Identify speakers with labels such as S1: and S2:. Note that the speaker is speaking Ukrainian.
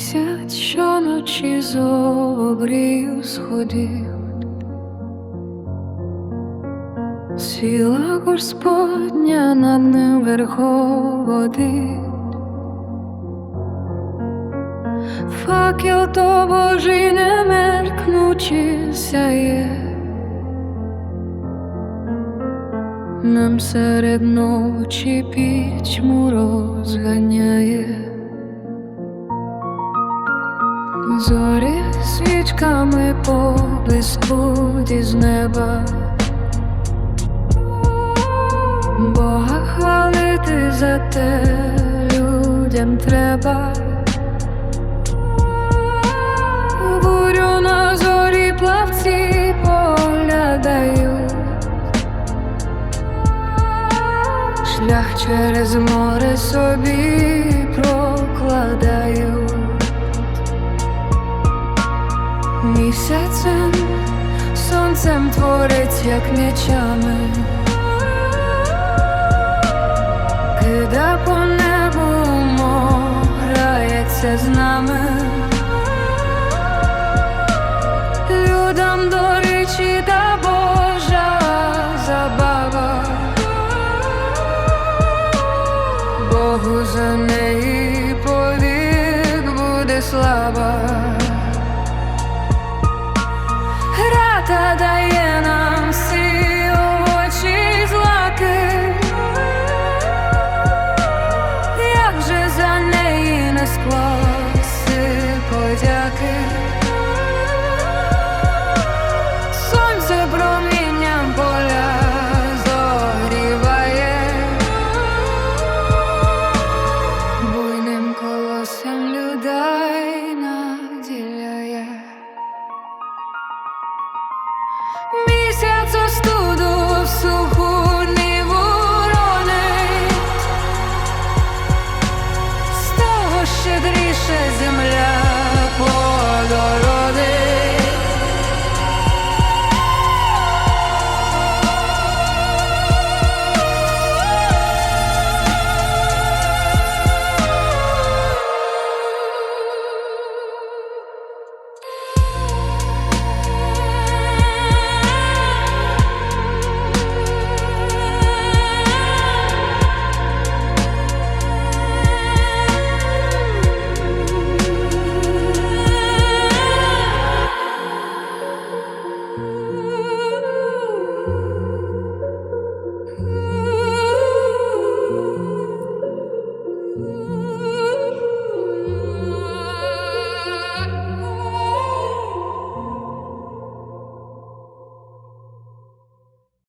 S1: Місяць щоночі з обрію сходив, Сіла Господня над ним верховодить, факел то Божий не меркнучи сяє, нам серед ночі пітьму розганяє. Зорі свічками поблискуть із неба, Бога хвалити за те людям треба. Бурю на зорі плавці поглядають, шлях через море собі прокладають. Місяцем, сонцем творить, як м'ячами, кида по небу грається з нами, людям до речі та Божа забава, Богу за неї повік буде слава. Місяць остуду